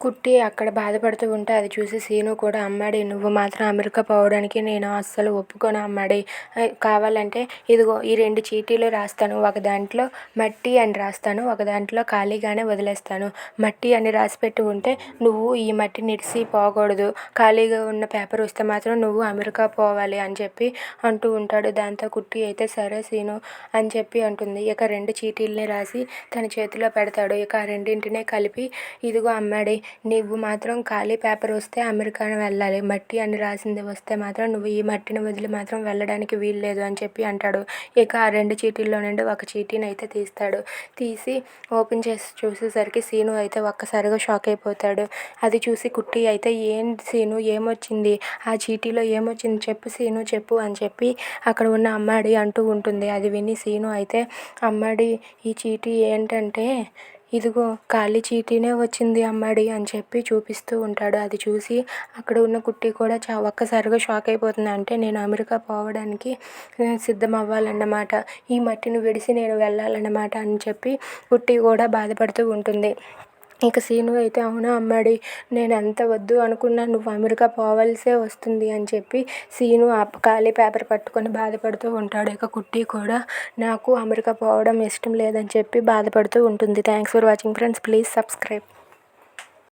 కుట్టి అక్కడ బాధపడుతూ ఉంటే అది చూసి సీను కూడా అమ్మాడి నువ్వు మాత్రం అమెరికా పోవడానికి నేను అస్సలు ఒప్పుకోను అమ్మాడి. కావాలంటే ఇదిగో ఈ రెండు చీటీలు రాస్తాను ఒక దాంట్లో మట్టి అని రాస్తాను ఒక దాంట్లో ఖాళీగానే వదిలేస్తాను. మట్టి అని రాసి పెట్టి ఉంటే నువ్వు ఈ మట్టి నిడిసి పోకూడదు. ఖాళీగా ఉన్న పేపర్ వస్తే మాత్రం నువ్వు అమెరికా పోవాలి అని చెప్పి అంటూ ఉంటాడు. దాంతో కుట్టి అయితే సరే సీను అని చెప్పి అంటుంది. ఇక రెండు చీటీల్ని రాసి తన చేతిలో పెడతాడు. ఇక ఆ రెండింటినే కలిపి ఇదిగో అమ్మాడి నువ్వు మాత్రం ఖాళీ పేపర్ వస్తే అమెరికా వెళ్ళాలి. మట్టి అని రాసింది వస్తే మాత్రం నువ్వు ఈ మట్టిని వదిలి మాత్రం వెళ్ళడానికి వీలు లేదు అని చెప్పి అంటాడు. ఇక ఆ రెండు చీటీల్లో నుండి ఒక చీటీని అయితే తీస్తాడు. తీసి ఓపెన్ చేసి చూసేసరికి సీను అయితే ఒక్కసారిగా షాక్ అయిపోతాడు. అది చూసి కుట్టి అయితే ఏం సీను? ఏమొచ్చింది? ఆ చీటీలో ఏమొచ్చింది? చెప్పు సీను చెప్పు అని చెప్పి అక్కడ ఉన్న అమ్మాడి అంటూ ఉంటుంది. అది విని సీను అయితే అమ్మాడి ఈ చీటీ ఏంటంటే ఇదిగో ఖాళీ చీటీనే వచ్చింది అమ్మాడి అని చెప్పి చూపిస్తూ ఉంటాడు. అది చూసి అక్కడ ఉన్న కుట్టి కూడా చా ఒక్కసారిగా షాక్ అయిపోతుంది. అంటే నేను అమెరికా పోవడానికి సిద్ధం అవ్వాలన్నమాట ఈ మట్టిని విడిసి నేను వెళ్ళాలన్నమాట అని చెప్పి కుట్టి కూడా బాధపడుతూ ఉంటుంది. ఇక సీను అయితే అవునా అమ్మాడి నేను ఎంత వద్దు అనుకున్నా నువ్వు అమెరికా పోవాల్సే వస్తుంది అని చెప్పి సీను ఆ ఖాళీ పేపర్ పట్టుకొని బాధపడుతూ ఉంటాడు. ఇక కుట్టి కూడా నాకు అమెరికా పోవడం ఇష్టం లేదని చెప్పి బాధపడుతూ ఉంటుంది. Thanks for watching friends. Please subscribe.